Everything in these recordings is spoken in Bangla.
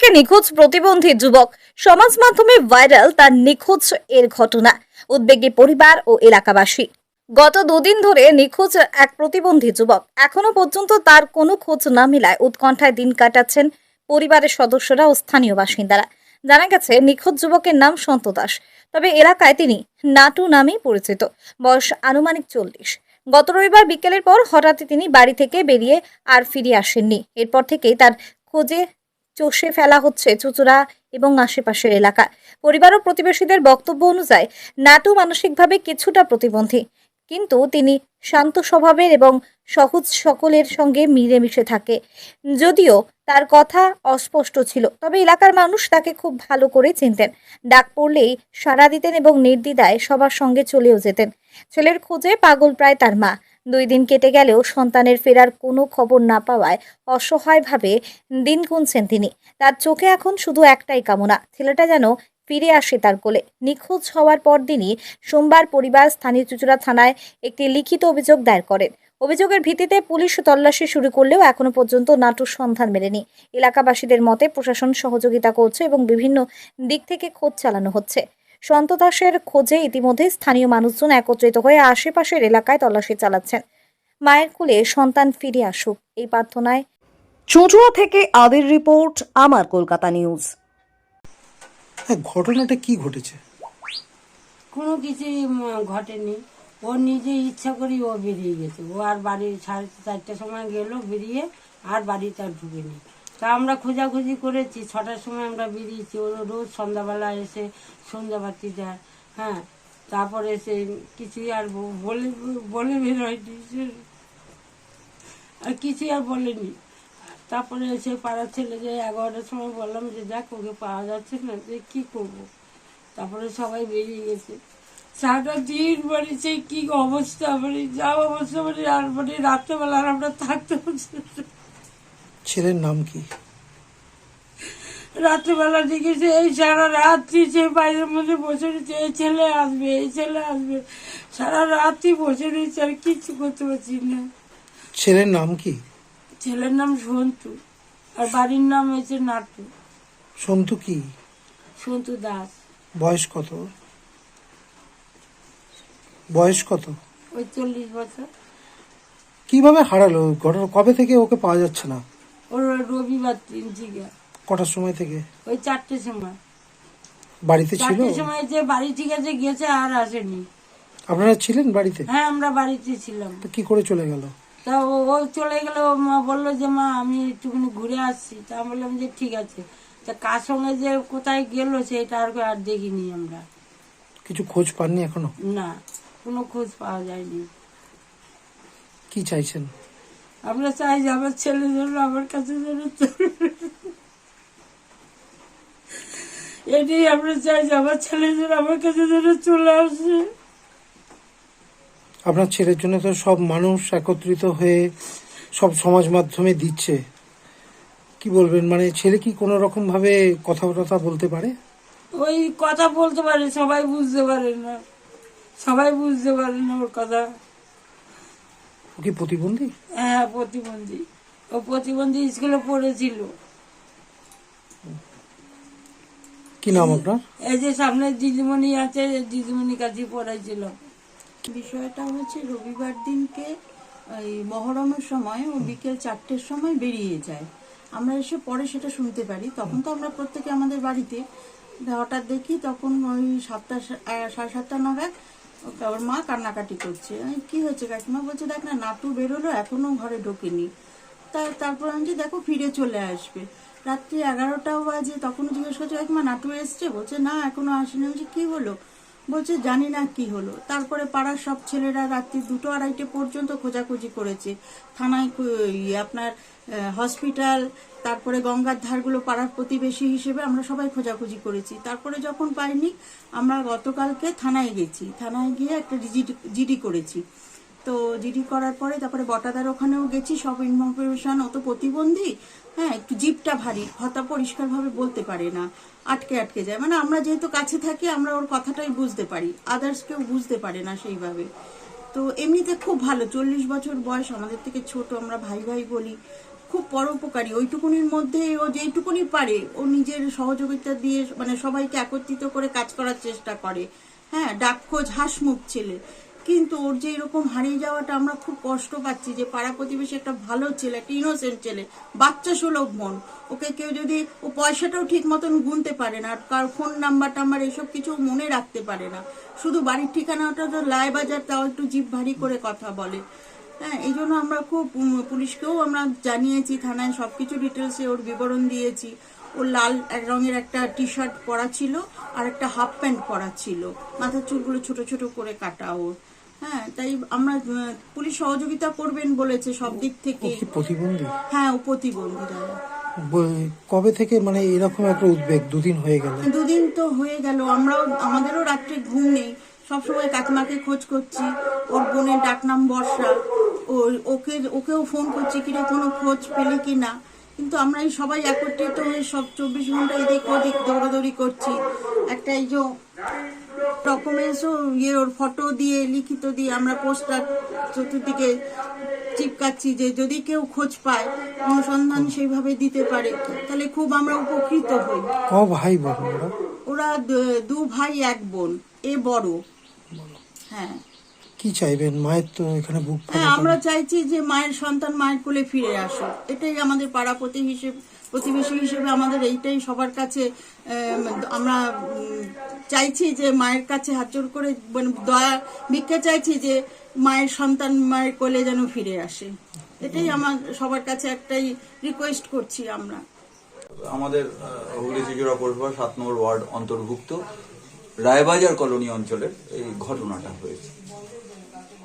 থেকে নিখোঁজ প্রতিবন্ধী যুবক। সমাজ মাধ্যমে ভাইরাল তার নিখোঁজ এর ঘটনা। উদ্বেগে পরিবার ও এলাকাবাসী। গত দুদিন ধরে নিখোঁজ এক প্রতিবন্ধী যুবক। এখনও পর্যন্ত তার কোনো খোঁজ না মেলায় উৎকণ্ঠায় দিন কাটাচ্ছেন পরিবারের সদস্যরা ও স্থানীয় বাসিন্দারা। জানা গেছে, নিখোঁজ যুবকের নাম সন্ত দাস। তবে এলাকায় তিনি নাটু নামেই পরিচিত। বয়স আনুমানিক চল্লিশ। গত রবিবার বিকেলের পর হঠাৎই তিনি বাড়ি থেকে বেরিয়ে আর ফিরে আসেননি। এরপর থেকেই তার খোঁজে চষে ফেলা হচ্ছে চুচুড়া এবং আশেপাশের এলাকা। পরিবার ও প্রতিবেশীদের বক্তব্য অনুযায়ী, নাটু মানসিকভাবে কিছুটা প্রতিবন্ধী, কিন্তু তিনি শান্ত স্বভাবের এবং সহজ সকলের সঙ্গে মিলেমিশে থাকে। যদিও তার কথা অস্পষ্ট ছিল, তবে এলাকার মানুষ তাকে খুব ভালো করে চিনতেন। ডাক পড়লেই সাড়া দিতেন এবং নির্দ্বিধায় সবার সঙ্গে চলেও যেতেন। ছেলের খোঁজে পাগল প্রায় তার মা। দুই দিন কেটে গেলেও সন্তানের ফেরার কোনো খবর না পাওয়ায় অসহায়ভাবে দিন গুনছেন তিনি। তার চোখে এখন শুধু একটাই কামনা, ছেলেটা যেন ফিরে আসে তার কোলে। নিখোঁজ হওয়ার পর দিনই সোমবার পরিবার স্থানীয় চুচুড়া থানায় একটি লিখিত অভিযোগ দায়ের করেন। অভিযোগের ভিত্তিতে পুলিশ তল্লাশি শুরু করলেও এখনও পর্যন্ত নাটুর সন্ধান মেলেনি। এলাকাবাসীদের মতে প্রশাসন সহযোগিতা করছে এবং বিভিন্ন দিক থেকে খোঁজ চালানো হচ্ছে। সন্ত দাসের খোঁজে ইতিমধ্যে স্থানীয় মানুষজন একত্রিত হয়ে আশেপাশের এলাকায় তল্লাশি চালাচ্ছেন। মায়ের কুলে সন্তান ফিরে আসুক এই প্রার্থনায়। চুঁচুড়া থেকে আদির রিপোর্ট আমার কলকাতা নিউজ। হ্যাঁ ঘটনাটা কি ঘটেছে? কোনো কিছুই উম, ঘটেনি। ও নিজে ইচ্ছা করি ও বেরিয়ে গেছে। ও আর বাড়ি সাড়ে চারটার সময় গেল বেরিয়ে আর বাড়িতে আর ঢুকেনি। তা আমরা খোঁজাখুঁজি করেছি, ছটার সময় আমরা বেরিয়েছি। ও রোজ সন্ধ্যাবেলা এসে সন্ধ্যাবাতি দেয় হ্যাঁ। তারপরে এসে কিছুই আর বলে বলে বেরোয়নি। সে- আর কিছুই আর বলেনি। তারপরে এসে পাড়ার ছেলে যে এগারোটার সময় বললাম যে, দেখ, ওকে পাওয়া যাচ্ছে না, যে কী করব? তারপরে সবাই বেরিয়ে গেছে। সারাটা দিন মানে সেই কী অবস্থা মানে যা অবস্থা মানে আর মানে রাত্রেবেলা আর আমরা থাকতে পারছি। ছেলের নাম কি? রাত্রেবেলা দেখেছে এই সারা রাত্রি সে বাইরের মধ্যে বসে রয়েছে এই ছেলে আসবে এই ছেলে আসবে। সারা রাত্রি বসে রয়েছে আর কিচ্ছু করতে পারছি না। ছেলের নাম কি? ছেলের নাম সন্তু আর বাড়ির নাম হয়েছে নাটু। সন্তু কি? সন্তু দাস। বয়স কত? বয়স কত? ওই চল্লিশ বছর। কীভাবে হারালো? ঘটনা কবে থেকে ওকে পাওয়া যাচ্ছে না? ওর রবিবার দিন জিগা কটার সময় থেকে? ওই চারটের সময়। বাড়িতে ছিল? চারটের সময় যে বাড়ি ঠিক আছে গেছে আর আসেনি। আপনারা ছিলেন বাড়িতে? হ্যাঁ আমরা বাড়িতে ছিলাম। তো কি করে চলে গেল? তা ও ও চলে গেল মা বলল যে মা আমি একটুখানি ঘুরে আসছি। তা আমি বললাম যে ঠিক আছে। তা কার সঙ্গে যে কোথায় গেল সেটা আর আর দেখিনি আমরা। কিছু খোঁজ পাননি এখনও? না কোনো খোঁজ পাওয়া যায়নি। কি চাইছেন? আমরা চাই যে আমার ছেলে যেন আমার কাছে যেন এটাই আমরা চাই যে আমার ছেলে যেন আমার কাছে যেন চলে আসে। আপনার ছেলের জন্য তো সব মানুষ একত্রিত হয়ে সব সমাজ মাধ্যমে দিচ্ছে। কি বলবেন? মানে ছেলে কি কোনো রকম ভাবে কথা টথা বলতে পারে? ওই কথা বলতে পারে সবাই বুঝতে পারে না। সবাই বুঝতে পারে না ওর কথা। কি প্রতিবন্ধী? হ্যাঁ প্রতিবন্ধী। ও প্রতিবন্ধী স্কুলে পড়েছিল। কি নাম আপনার? এই যে সামনে দিদিমণি আছে দিদিমণি কাছে পড়াইছিল। বিষয়টা হচ্ছে রবিবার দিনকে এই মহরমের সময় ও বিকেল চারটের সময় বেরিয়ে যায়। আমরা এসে পরে সেটা শুনতে পারি। তখন তো আমরা প্রত্যেকে আমাদের বাড়িতে হঠাৎ দেখি তখন ওই সাতটা সাড়ে সাতটা নাগাদ ওকে ওর মা কান্নাকাটি করছে। কি হয়েছে কাকিমা? বলছে, দেখ না নাটু বেরোলো, এখনও ঘরে ঢোকেনি। তা, তারপর আমি যে দেখো, ফিরে চলে আসবে। রাত্রি এগারোটাও বাজে তখন জিজ্ঞেস করছে, কাকিমা নাটু এসছে? বলছে, না, এখনও আসেনি। আমি কি হলো? বলছে, জানি না কি হলো। তারপরে পাড়ার সব ছেলেরা রাত্রি দুটো আড়াইটে পর্যন্ত খোঁজাখুঁজি করেছে। থানায় আপনার হসপিটাল, তারপরে গঙ্গার ধারগুলো পাড়ার প্রতিবেশী হিসেবে আমরা সবাই খোঁজাখুঁজি করেছি। তারপরে যখন পাইনি, আমরা গতকালকে থানায় গেছি। থানায় গিয়ে একটা জিডি করেছি। তো জিডি করার পরে তারপরে বটাদার ওখানেও গেছি, সব ইনফরমেশন অত প্রতিবন্ধী। হ্যাঁ একটু জিপটা ভারী কথা পরিষ্কারভাবে বলতে পারে না, আটকে আটকে যায়। মানে আমরা যেহেতু কাছে থাকি, আমরা ওর কথাটাই বুঝতে পারি আদার্স কেউ বুঝতে পারে না সেইভাবে। তো এমনিতে খুব ভালো, চল্লিশ বছর বয়স, আমাদের থেকে ছোট, আমরা ভাই ভাই বলি। খুব পরোপকারী, ওইটুকুনির মধ্যে ও যেইটুকুনি পারে, ও নিজের সহযোগিতা দিয়ে মানে সবাইকে একত্রিত করে কাজ করার চেষ্টা করে। হ্যাঁ ডাকখোঁজ হাসমুখ ছেলে। কিন্তু ওর যে এরকম হারিয়ে যাওয়াটা আমরা খুব কষ্ট পাচ্ছি যে পাড়া প্রতিবেশী একটা ভালো ছেলে, একটা ইনোসেন্ট ছেলে, বাচ্চা সুলভ মন। ওকে কেউ যদি, ও পয়সাটাও ঠিক মতন গুনতে পারে না, আর কার ফোন নাম্বার টাম্বার এসব কিছু মনে রাখতে পারে না। শুধু বাড়ির ঠিকানাটা তো লাই বাজার তাও একটু জিভ ভারী করে কথা বলে। হ্যাঁ এই জন্য আমরা খুব পুলিশকেও আমরা জানিয়েছি, থানায় সব কিছু ডিটেলসে ওর বিবরণ দিয়েছি। ওর লাল রঙের একটা টি শার্ট পরা ছিল, আর একটা হাফ প্যান্ট পরা ছিল। মাথার চুলগুলো ছোট ছোট করে কাটা ওর। হ্যাঁ তাই আমরা পুলিশ সহযোগিতা করবেন বলেছে সব দিক থেকে। প্রতিবন্ধী? হ্যাঁ ও প্রতিবন্ধী। দাদা কবে থেকে মানে এরকম একটা উদ্বেগ? দুদিন হয়ে গেল। দুদিন তো হয়ে গেল। আমরাও আমাদেরও রাত্রে ঘুম নেই। সবসময় কাকিমাকে খোঁজ করছি। ওর বোনের ডাকনাম বর্ষা। ও ওকে ওকেও ফোন করছি কিরে কোনো খোঁজ পেলে কি না? কিন্তু আমরা এই সবাই একত্রিত হয়ে সব চব্বিশ ঘণ্টা এদিক ওদিক দৌড়াদৌড়ি করছি। একটা এই যে ডকুমেন্টসও ইয়ে ওর ফটো দিয়ে লিখিত দিয়ে আমরা পোস্টার চতুর্দিকে চিপকাচ্ছি যে যদি কেউ খোঁজ পায় অনুসন্ধান সেইভাবে দিতে পারে তাহলে খুব আমরা উপকৃত হই। ক ভাই বোন ওরা? দু ভাই এক বোন এ বড়। হ্যাঁ। কি চাইবেন? মায়ের তো এখানে বুক হ্যাঁ আমরা চাইছি যে মায়ের সন্তান মায়ের কোলে ফিরে আসো এটাই আমাদের পাড়া প্রতি হিসেবে প্রতিবেশী হিসেবে আমাদের এইটাই সবার কাছে আমরা চাইছি যে মায়ের কাছে হাতজোর করে মানে দয়া ভিক্ষা চাইছি যে মায়ের সন্তান মায়ের কোলে যেন ফিরে আসে। এটাই আমার সবার কাছে একটাই রিকোয়েস্ট করছি আমরা। আমাদের হুগলি চিচুড়া পৌরসভা সাত নম্বর ওয়ার্ড অন্তর্ভুক্ত রায়বাজার কলোনি অঞ্চলের এই ঘটনাটা হয়েছে।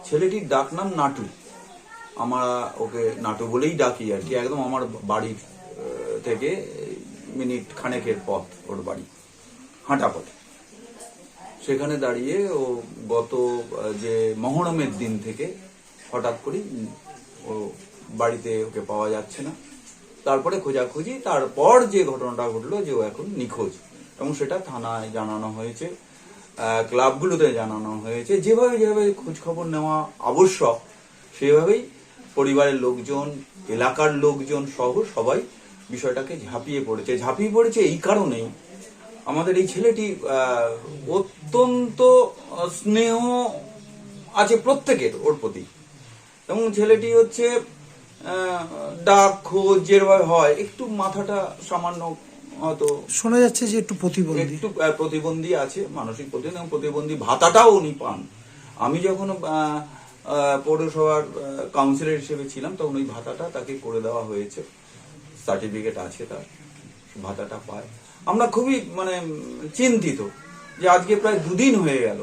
ছেলেটির ডাকনাম নাটু। আমরা ওকে নাটু বলেই ডাকি আর কি, একদম আমার বাড়ির থেকে মিনিট খানেকের পথ ওর বাড়ি, হাঁটা পথ। সেখানে দাঁড়িয়ে ও গত যে মহরমের দিন থেকে হঠাৎ করেই ও বাড়িতে ওকে পাওয়া যাচ্ছে না। তারপরে খোঁজাখুঁজি, তারপর যে ঘটনাটা ঘটলো যে ও এখন নিখোঁজ। এবং সেটা থানায় জানানো হয়েছে। ক্লাবগুলোতে জানানো হয়েছে। যেভাবে যেভাবে খোঁজ খবর নেওয়া আবশ্যক, সেভাবেই পরিবারের লোকজন, এলাকার লোকজন সহ সবাই বিষয়টাকে ঝাঁপিয়ে পড়েছে। ঝাঁপিয়ে পড়েছে এই কারণেই আমাদের এই ছেলেটি অত্যন্ত স্নেহ আছে প্রত্যেকের ওর প্রতি। এবং ছেলেটি হচ্ছে ডাক খোঁজ যেভাবে হয়, একটু মাথাটা সামান্য হয়তো শোনা যাচ্ছে যে একটু প্রতিবন্ধী। একটু প্রতিবন্ধী আছে, মানসিক প্রতিবন্ধী এবং প্রতিবন্ধী ভাতাটাও উনি পান। আমি যখন পৌরসভার কাউন্সিলর হিসেবে ছিলাম, তখন ওই ভাতাটা তাকে করে দেওয়া হয়েছে। সার্টিফিকেট আছে তার, ভাতাটা পায়। আমরা খুবই মানে চিন্তিত যে আজকে প্রায় দুদিন হয়ে গেল।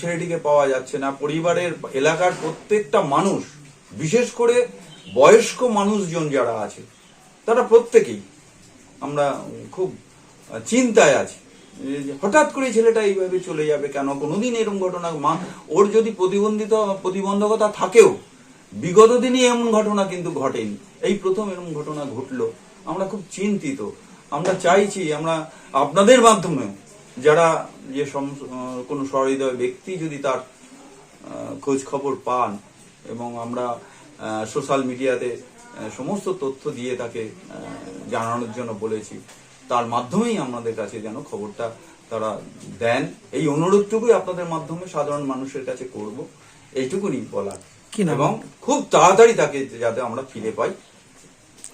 ছেলেটিকে পাওয়া যাচ্ছে না। পরিবারের এলাকার প্রত্যেকটা মানুষ, বিশেষ করে বয়স্ক মানুষজন যারা আছে, তারা প্রত্যেকেই আমরা খুব চিন্তায় আছি। হঠাৎ করে ছেলেটা এইভাবে চলে যাবে কেন? কোনোদিন এরকম ঘটনা, মা, ওর যদি প্রতিবন্ধিত, প্রতিবন্ধকতা থাকেও, বিগত দিনে এমন ঘটনা কিন্তু ঘটেনি। এই প্রথম এরকম ঘটনা ঘটলো। আমরা খুব চিন্তিত। আমরা চাইছি, আমরা আপনাদের মাধ্যমে, যারা যে কোনো সহৃদয় ব্যক্তি যদি তার খোঁজ খবর পান এবং আমরা সোশ্যাল মিডিয়াতে সমস্ত তথ্য দিয়ে তাকে জানানোর জন্য বলেছি। তার মাধ্যমেই আমাদের কাছে যেন খবরটা তারা দেন। এই অনুরোধটুকুই আপনাদের মাধ্যমে সাধারণ মানুষের কাছে করব। এইটুকুনি বলার। এবং খুব তাড়াতাড়ি তাকে যাতে আমরা ফিরে পাই।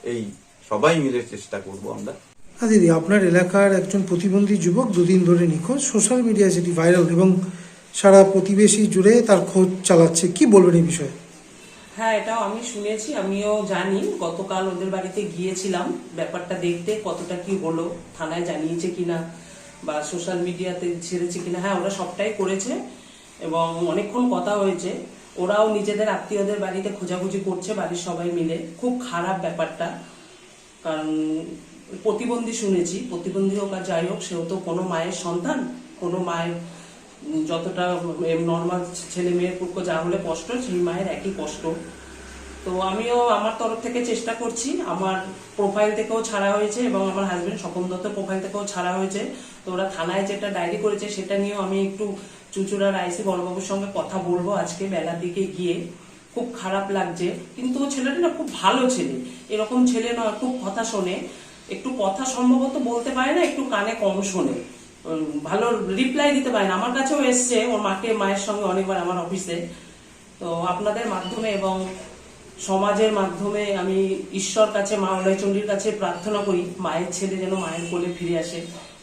এই সবাই মিলে চেষ্টা করব আমরা। হ্যাঁ দিদি আপনার এলাকার একজন প্রতিবন্ধী যুবক দুদিন ধরে নিখোঁজ সোশ্যাল মিডিয়ায় সেটি ভাইরাল এবং সারা প্রতিবেশী জুড়ে তার খোঁজ চালাচ্ছে। কি বলবেন এই বিষয়ে? হ্যাঁ এটাও আমি শুনেছি, আমিও জানি। গতকাল ওদের বাড়িতে গিয়েছিলাম ব্যাপারটা দেখতে, কতটা কি হলো, থানায় জানিয়েছে কিনা, বা সোশ্যাল মিডিয়াতে ছেড়েছে কিনা। হ্যাঁ ওরা সবটাই করেছে এবং অনেকক্ষণ কথা হয়েছে। ওরাও নিজেদের আত্মীয়দের বাড়িতে খোঁজাখুঁজি করছে বাড়ির সবাই মিলে। খুব খারাপ ব্যাপারটা, কারণ প্রতিবন্ধী শুনেছি, প্রতিবন্ধী হোক আর যাই হোক, সেও তো কোনো মায়ের সন্তান, কোনো মায়ের যতটা নর্মাল ছেলে মেয়ের পক্ষ যা হলে কষ্ট সেই মায়ের একই কষ্ট। তো আমিও আমার তরফ থেকে চেষ্টা করছি, আমার প্রোফাইল থেকেও ছাড়া হয়েছে এবং আমার হাজব্যান্ড স্বপন দত্ত প্রোফাইল থেকেও ছাড়া হয়েছে। তো ওরা থানায় যেটা ডায়েরি করেছে সেটা নিয়েও আমি একটু চুচুড়ার আইসি বড়বাবুর সঙ্গে কথা বলব আজকে বেলার দিকে গিয়ে। খুব খারাপ লাগছে, কিন্তু ও ছেলেটা না খুব ভালো ছেলে। এরকম ছেলে নয়, খুব কথা শোনে। একটু কথা সম্ভবত বলতে পারে না, একটু কানে কম শোনে। ভালো রিপ্লাই দিতে পারেন আমার কাছেও এসছে, ওর মাকে, মায়ের সঙ্গে অনেকবার আমার অফিসে তো আপনাদের মাধ্যমে এবং সমাজের মাধ্যমে আমি ঈশ্বর কাছে, মা উদয়চন্ডীর কাছে প্রার্থনা করি, মায়ের ছেলে যেন মায়ের কোলে ফিরে আসে,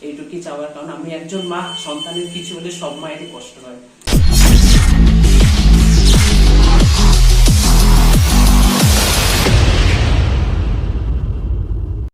এইটুকুই চাওয়ার। কারণ আমি একজন মা, সন্তানের কিছু হলে সব মায়েরই কষ্ট হয়।